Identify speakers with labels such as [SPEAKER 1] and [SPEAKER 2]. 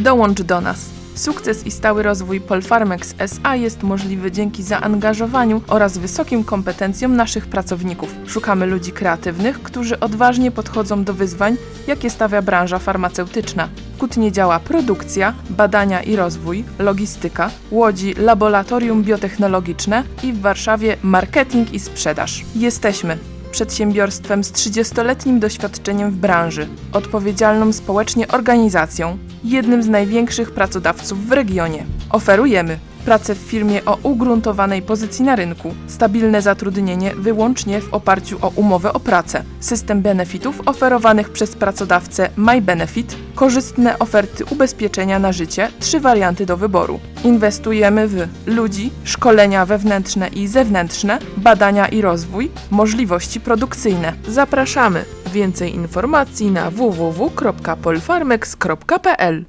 [SPEAKER 1] Dołącz do nas. Sukces i stały rozwój Polfarmex SA jest możliwy dzięki zaangażowaniu oraz wysokim kompetencjom naszych pracowników. Szukamy ludzi kreatywnych, którzy odważnie podchodzą do wyzwań, jakie stawia branża farmaceutyczna. Kutnie działa produkcja, badania i rozwój, logistyka, Łodzi laboratorium biotechnologiczne i w Warszawie marketing i sprzedaż. Jesteśmy przedsiębiorstwem z 30-letnim doświadczeniem w branży, odpowiedzialną społecznie organizacją, jednym z największych pracodawców w regionie. Oferujemy pracę w firmie o ugruntowanej pozycji na rynku, stabilne zatrudnienie wyłącznie w oparciu o umowę o pracę, system benefitów oferowanych przez pracodawcę MyBenefit, korzystne oferty ubezpieczenia na życie, trzy warianty do wyboru. Inwestujemy w ludzi, szkolenia wewnętrzne i zewnętrzne, badania i rozwój, możliwości produkcyjne. Zapraszamy! Więcej informacji na www.polfarmex.pl